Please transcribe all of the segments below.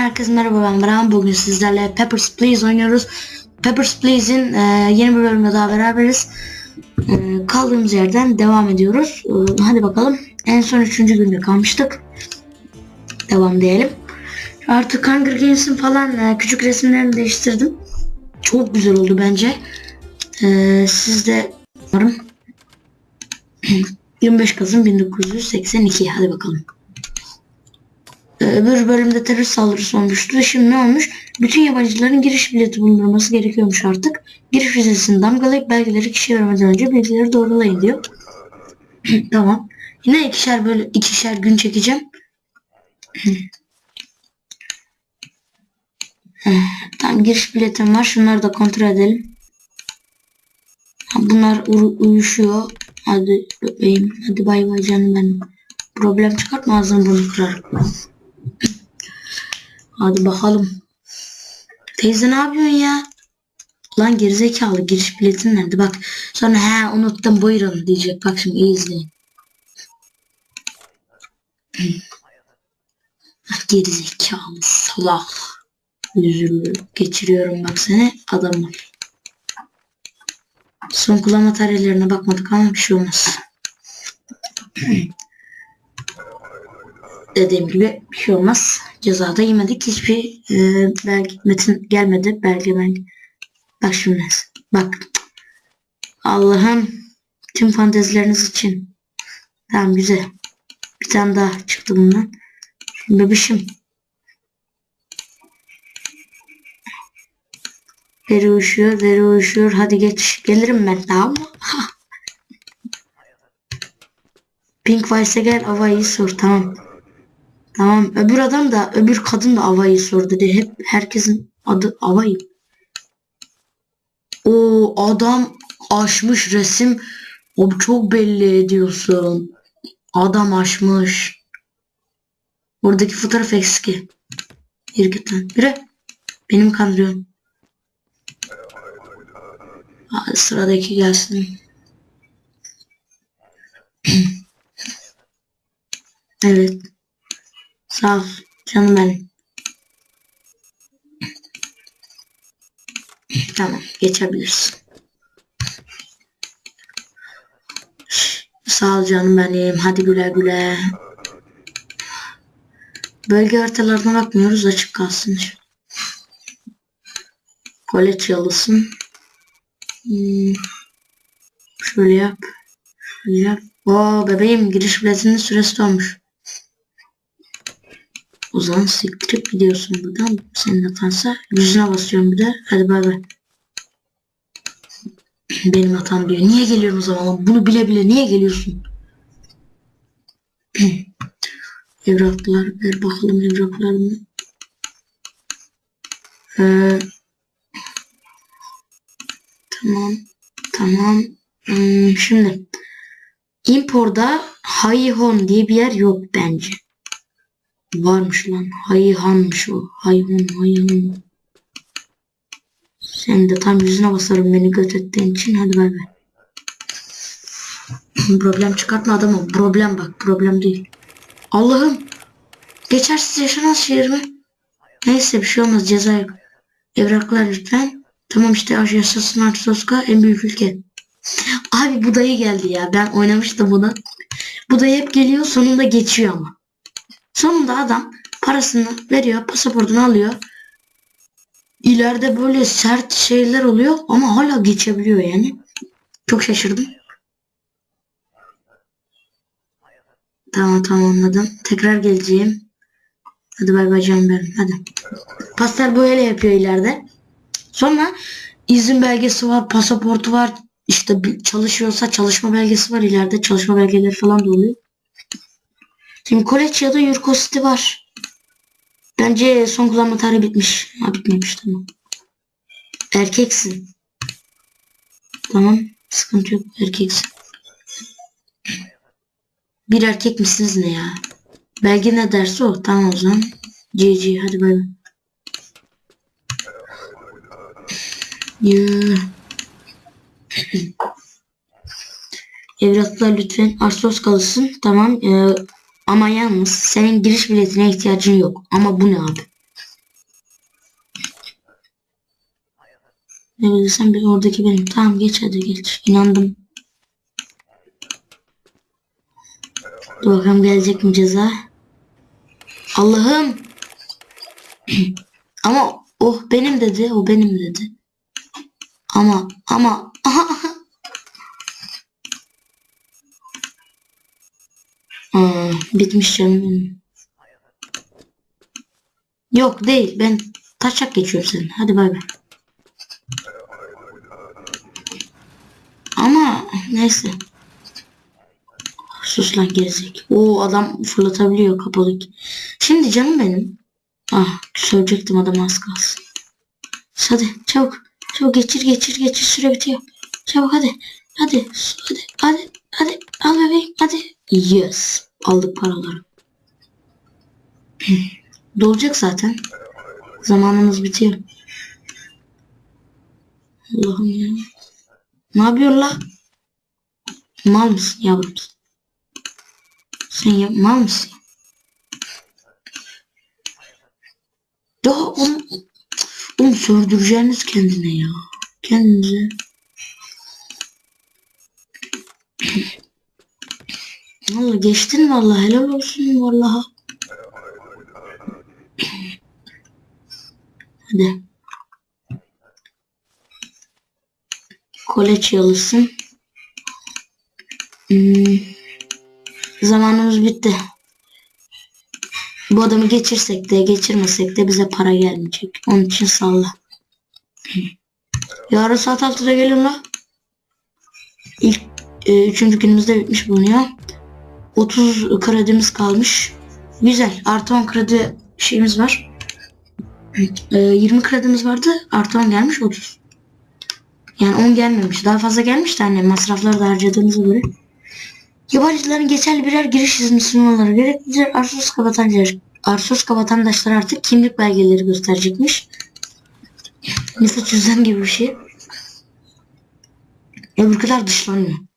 herkese merhaba ben Baran. Bugün sizlerle Peppers Please oynuyoruz. Peppers Please'in e, yeni bir bölümde daha beraberiz. E, kaldığımız yerden devam ediyoruz. E, hadi bakalım. En son üçüncü günde kalmıştık. Devam diyelim. Artık Hunger Games'in falan e, küçük resimlerini değiştirdim. Çok güzel oldu bence. E, siz de umarım 25 Kasım 1982 hadi bakalım. Öbür bölümde terör saldırısı olmuştu. Şimdi ne olmuş? Bütün yabancıların giriş bileti bulundurması gerekiyormuş artık. Giriş vizesini damgalayıp belgeleri kişiye vermeden önce bilgileri doğrulayın diyor. tamam. Yine ikişer böyle ikişer gün çekeceğim. tamam giriş biletim var. Şunları da kontrol edelim. Bunlar uyuşuyor. Hadi bebeğim. Hadi bay bay canım benim. Problem çıkartma ağzını bunu kırar. Hadi bakalım. Teyze ne yapıyorsun ya? Lan gerizekalı giriş biletin nerede bak. Sonra he unuttum buyurun diyecek. Bak şimdi iyi izleyin. Ah, gerizekalı salak. Üzülür. Geçiriyorum bak seni adamı. Son kullanma tarihlerine bakmadık ama bir şey olmaz. Dediğim gibi bir şey olmaz. Cezada yemedik. Hiçbir e, belge, metin gelmedi. Belge belge. Bak şimdi. Bak. Allah'ım tüm fantezileriniz için. Tamam güzel. Bir tane daha çıktı bundan. Şimdi bebişim. Veri uyuşuyor, veri uyuşuyor. Hadi geç. Gelirim ben tamam mı? Pink Vice'e gel Ava'yı sor tamam. Tamam öbür adam da öbür kadın da Ava'yı sor dedi. Hep herkesin adı Ava'yı. O adam aşmış resim. O çok belli ediyorsun. Adam aşmış. Buradaki fotoğraf eksik. Bir git lan. Biri. Benim kandırıyorsun. Hadi sıradaki gelsin. evet. Sağ canım benim. Tamam geçebilirsin. Sağ ol canım benim. Hadi güle güle. Bölge haritalarına bakmıyoruz açık kalsın. Kolet yalısın. Hmm. Şöyle yap. Şöyle yap. Oo bebeğim giriş biletinin süresi dolmuş. O zaman siktirip gidiyorsun buradan. Senin hatansa yüzüne basıyorum bir de. Hadi bay bay. Benim hatam diyor. Niye geliyorsun o zaman? Bunu bile bile niye geliyorsun? Evraklar ver bakalım evraklarını. Ee, tamam. Tamam. Hmm, şimdi Impor'da Hayhon diye bir yer yok bence. Varmış lan. Hayhanmış o. Hayhon, Hayhon. Sen de tam yüzüne basarım beni göt ettiğin için. Hadi bay bay. problem çıkartma adamı. Problem bak. Problem değil. Allah'ım. Geçersiz yaşanan şehir mi? Neyse bir şey olmaz. Ceza yok. Evraklar lütfen. Tamam işte yaşasın Artoska en büyük ülke. Abi bu dayı geldi ya. Ben oynamıştım bunu. Bu dayı hep geliyor sonunda geçiyor ama. Sonunda adam parasını veriyor, pasaportunu alıyor. İleride böyle sert şeyler oluyor ama hala geçebiliyor yani. Çok şaşırdım. Tamam tamam anladım. Tekrar geleceğim. Hadi bay bay canım benim hadi. Pastel böyle yapıyor ileride. Sonra izin belgesi var, pasaportu var. İşte çalışıyorsa çalışma belgesi var ileride. Çalışma belgeleri falan da oluyor. Şimdi College ya da Yurko City var. Bence son kullanma tarihi bitmiş. Ha bitmemiş tamam. Erkeksin. Tamam. Sıkıntı yok. Erkeksin. Bir erkek misiniz ne ya? Belge ne derse o. Tamam o zaman. GG hadi bay bay. Evraklar lütfen Arsos kalsın. Tamam. Ee, ama yalnız senin giriş biletine ihtiyacın yok. Ama bu ne abi? Ne bilirsen bir oradaki benim. Tamam geç hadi geç. İnandım. Dur bakalım gelecek mi ceza? Allah'ım. Ama oh benim dedi. O benim dedi. Ama ama aha bitmiş canım benim. Yok değil. Ben taşak geçiyorum senin. Hadi bay bay. Ama neyse. Sus lan gerizek. O adam fırlatabiliyor kapalı. Şimdi canım benim. Ah söyleyecektim adam az kalsın. Hadi çabuk. Çabuk geçir geçir geçir süre bitiyor. Çabuk hadi. Hadi hadi hadi hadi al bebeğim hadi. Yes. Aldık paraları. Dolacak zaten. Zamanımız bitiyor. Allah'ım ya. Ne yapıyorsun la? Mal mısın yavrum? Sen ya, mal mısın? Ya oğlum, oğlum sördüreceğiniz kendine ya. Kendinize. Valla geçtin vallahi helal olsun vallahi. Hadi. Koleç alırsın. Hmm. Zamanımız bitti. Bu adamı geçirsek de geçirmesek de bize para gelmeyecek. Onun için salla. Yarın saat 6'da gelin la. İlk e, üçüncü günümüzde bitmiş bulunuyor. 30 kredimiz kalmış. Güzel. Artı 10 kredi şeyimiz var. E, 20 kredimiz vardı. Artı 10 gelmiş 30. Yani 10 gelmemiş. Daha fazla gelmiş de anne masrafları da harcadığımıza göre. Yabancıların geçerli birer giriş izni sunmaları gereklidir. Arsoska vatandaşlar, Arsoska vatandaşlar artık kimlik belgeleri gösterecekmiş. Nüfus cüzdan gibi bir şey. Öbürküler dışlanıyor.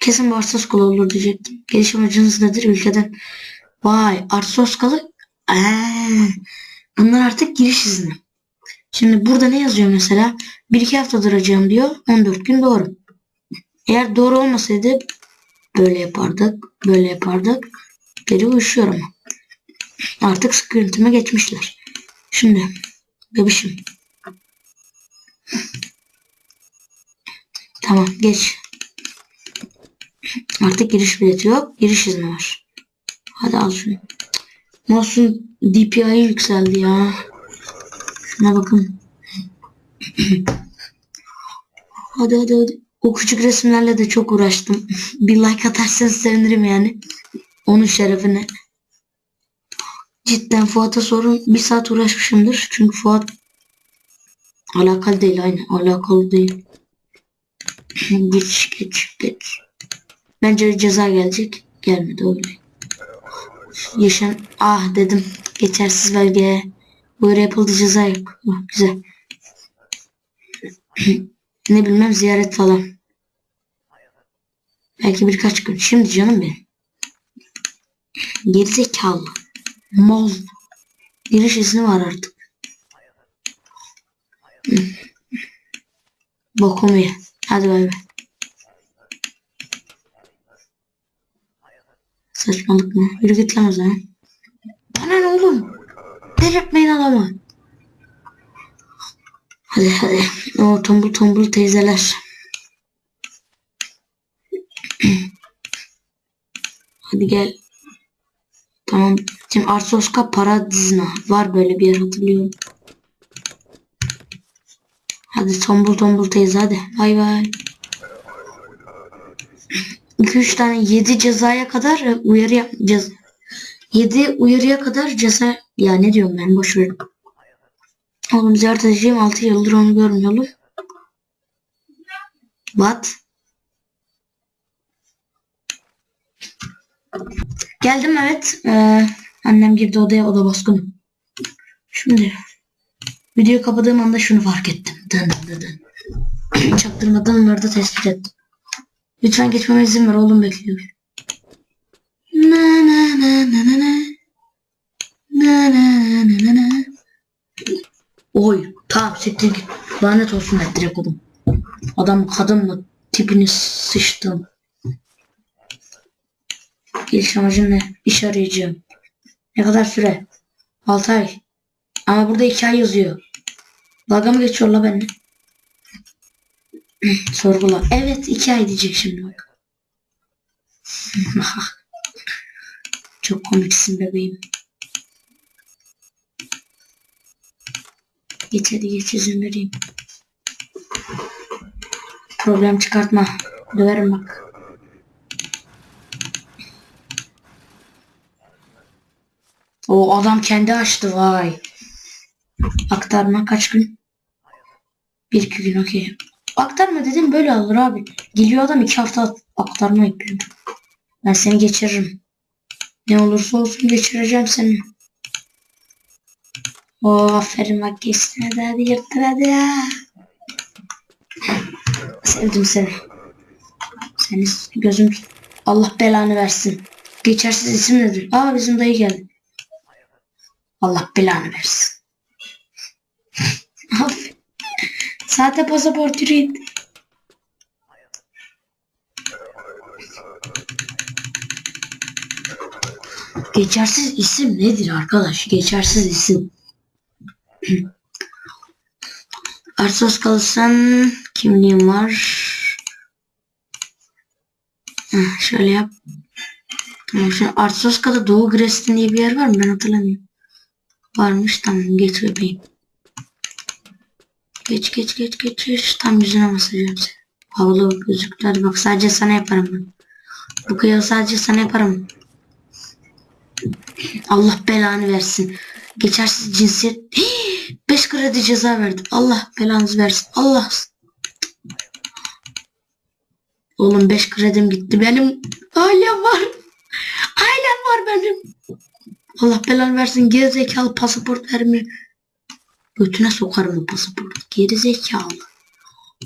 Kesin bu Arsoskalı olur diyecektim. Geliş amacınız nedir ülkeden? Vay Arsoskalı. Eee, bunlar artık giriş izni. Şimdi burada ne yazıyor mesela? 1-2 hafta duracağım diyor. 14 gün doğru. Eğer doğru olmasaydı böyle yapardık. Böyle yapardık. Geri uyuşuyor ama. Artık sıkı yönetime geçmişler. Şimdi bebişim. Tamam geç. Artık giriş bileti yok. Giriş izni var. Hadi al şunu. Mouse'un DPI yükseldi ya. Şuna bakın. hadi hadi hadi. O küçük resimlerle de çok uğraştım. Bir like atarsanız sevinirim yani. Onun şerefine. Cidden Fuat'a sorun. Bir saat uğraşmışımdır. Çünkü Fuat alakalı değil aynı. Alakalı değil. geç geç geç. Bence ceza gelecek. Gelmedi öyle. Yaşan ah dedim. Geçersiz belge. Böyle yapıldı ceza yok. Oh, güzel. ne bilmem ziyaret falan. Belki birkaç gün. Şimdi canım benim. Gerizekalı. Mal. Giriş izni var artık. Bokumu ye. Hadi bay bay. Saçmalık mı? Yürü git lan o zaman. Bana ne oğlum? Delirtmeyin adamı. Hadi hadi. O tombul tombul teyzeler. hadi gel. Tamam. Şimdi Arsoska Paradizna. Var böyle bir yer hatırlıyorum. Hadi tombul tombul teyze hadi. Bay bay. 2-3 tane 7 cezaya kadar e, uyarı yapacağız. 7 uyarıya kadar ceza ya ne diyorum ben boş ver. Oğlum ziyaret edeceğim 6 yıldır onu görmüyorum. What? Geldim evet. Ee, annem girdi odaya oda baskını. Şimdi videoyu kapadığım anda şunu fark ettim. Dın dın dın. Çaktırmadan onları da tespit ettim. Lütfen geçmeme izin ver oğlum bekliyor. Na na na na na na. Na na na na na. Oy tamam siktir git. Lanet olsun ben direkt oğlum. Adam kadın mı? Tipini sıçtım. Geliş amacın ne? İş arayacağım. Ne kadar süre? 6 ay. Ama burada 2 ay yazıyor. Dalga mı geçiyor la benimle? Sorgula. Evet 2 ay diyecek şimdi. Çok komiksin bebeğim. Geç hadi geç izin vereyim. Problem çıkartma. Döverim bak. O adam kendi açtı vay. Aktarma kaç gün? Bir iki gün okey. Aktarma dedim böyle olur abi. Geliyor adam iki hafta aktarma yapıyor. Ben seni geçiririm. Ne olursa olsun geçireceğim seni. Oo aferin bak geçsin hadi hadi yırttır hadi ya. Sevdim seni. Seni gözüm Allah belanı versin. Geçersiz isim nedir? Aa bizim dayı geldi. Allah belanı versin. Aferin. Sahte pasaport yürüyün. Geçersiz isim nedir arkadaş? Geçersiz isim. Arsos kalırsan kimliğim var. Şöyle yap. Tamam şimdi Arsoska'da Doğu Grestin diye bir yer var mı? Ben hatırlamıyorum. Varmış tamam geç bebeğim. Geç geç geç geç geç. Tam yüzüne basacağım seni. Gözüktü. Hadi bak sadece sana yaparım ben. Bu kıyafı sadece sana yaparım. Allah belanı versin. Geçersiz cinsiyet. 5 kredi ceza verdi. Allah belanızı versin. Allah. Oğlum 5 kredim gitti. Benim ailem var. Ailem var benim. Allah belanı versin. Gerizekalı pasaport vermiyor. Götüne sokarım o pasaportu. Gerizekalı.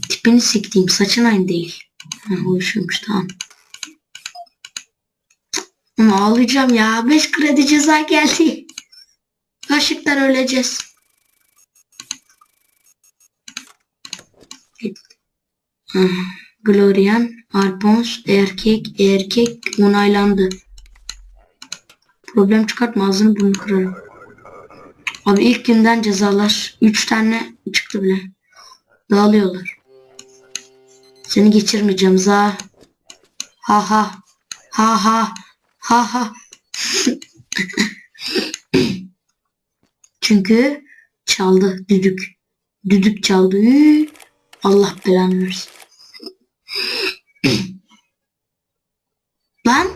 Tipini siktiğim. Saçın aynı değil. Ha, uyuşuyormuş tamam. Ama ağlayacağım ya. 5 kredi ceza geldi. Kaşıktan öleceğiz. Glorian, Alphonse, erkek, erkek onaylandı. Problem çıkartma ağzını bunu kırarım. Abi ilk günden cezalar 3 tane çıktı bile. Dağılıyorlar. Seni geçirmeyeceğim za. Ha ha. Ha ha. Ha ha. Çünkü çaldı düdük. Düdük çaldı. Allah belanı versin. Lan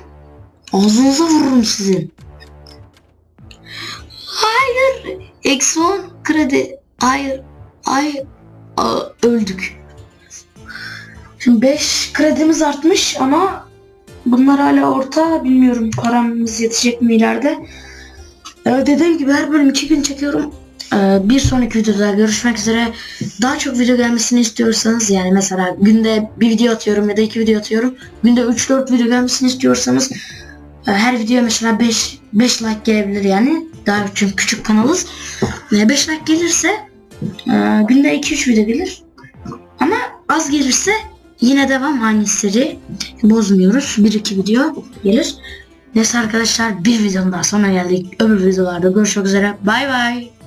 ağzınıza vururum sizin. Eksi 10 kredi. Hayır. Hayır. Aa, öldük. Şimdi 5 kredimiz artmış ama bunlar hala orta. Bilmiyorum paramız yetecek mi ileride. Ee, dediğim gibi her bölüm 2 gün çekiyorum. Ee, bir sonraki videoda görüşmek üzere. Daha çok video gelmesini istiyorsanız yani mesela günde bir video atıyorum ya da iki video atıyorum. Günde 3-4 video gelmesini istiyorsanız e, her video mesela 5 5 like gelebilir yani. Daha çünkü küçük kanalız. 5 like gelirse e, günde 2-3 video gelir. Ama az gelirse yine devam aynı seri bozmuyoruz. 1-2 video gelir. Neyse arkadaşlar bir videonun daha sonuna geldik. Öbür videolarda görüşmek üzere. Bay bay.